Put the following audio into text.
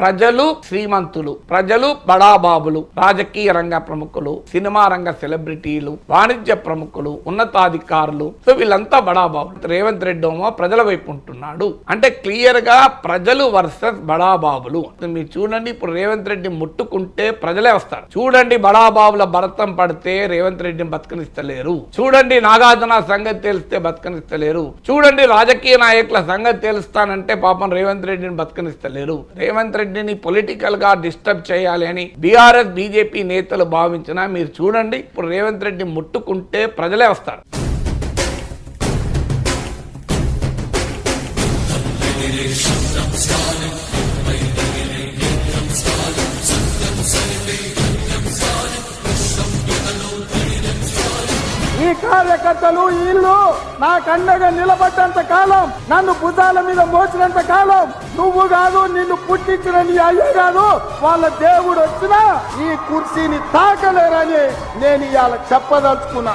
ప్రజలు శ్రీమంతులు ప్రజలు బడాబాబులు రాజకీయ రంగ ప్రముఖులు సినిమా రంగ సెలబ్రిటీలు వాణిజ్య ప్రముఖులు ఉన్నతాధికారులు. సో వీళ్ళంతా బడాబాబులు. రేవంత్ రెడ్డి ఏమో ప్రజల వైపు ఉంటున్నాడు. అంటే క్లియర్గా ప్రజలు వర్సెస్ బడాబాబులు. మీరు చూడండి ఇప్పుడు రేవంత్ రెడ్డి ముట్టుకుంటే ప్రజలే వస్తారు. చూడండి బడాబాబుల భరతం పడితే రేవంత్ రెడ్డిని బతకనిస్తలేరు. చూడండి నాగార్జున సంగతి తెలిస్తే బతకనిస్తలేరు. చూడండి రాజకీయ నాయకుల సంగతి తెలుస్తానంటే పాపం రేవంత్ రెడ్డిని బతకనిస్తలేరు. రేవంత్ రెడ్డి రెడ్డిని పొలిటికల్గా డిస్టర్బ్ చేయాలి అని బీఆర్ఎస్ బీజేపీ నేతలు భావించినా మీరు చూడండి ఇప్పుడు రేవంత్ రెడ్డి ముట్టుకుంటే ప్రజలే వస్తారు. కార్యకర్తలు ఇల్లు నా కండగా నిలబడ్డంత కాలం నన్ను భుజాల మీద మోచినంత కాలం నువ్వు కాదు నిన్ను పుట్టించిన నీ అయ్య కాదు వాళ్ళ దేవుడు వచ్చినా ఈ కుర్చీని తాకలేరని నేను ఇవాళ చెప్పదలుచుకున్నా.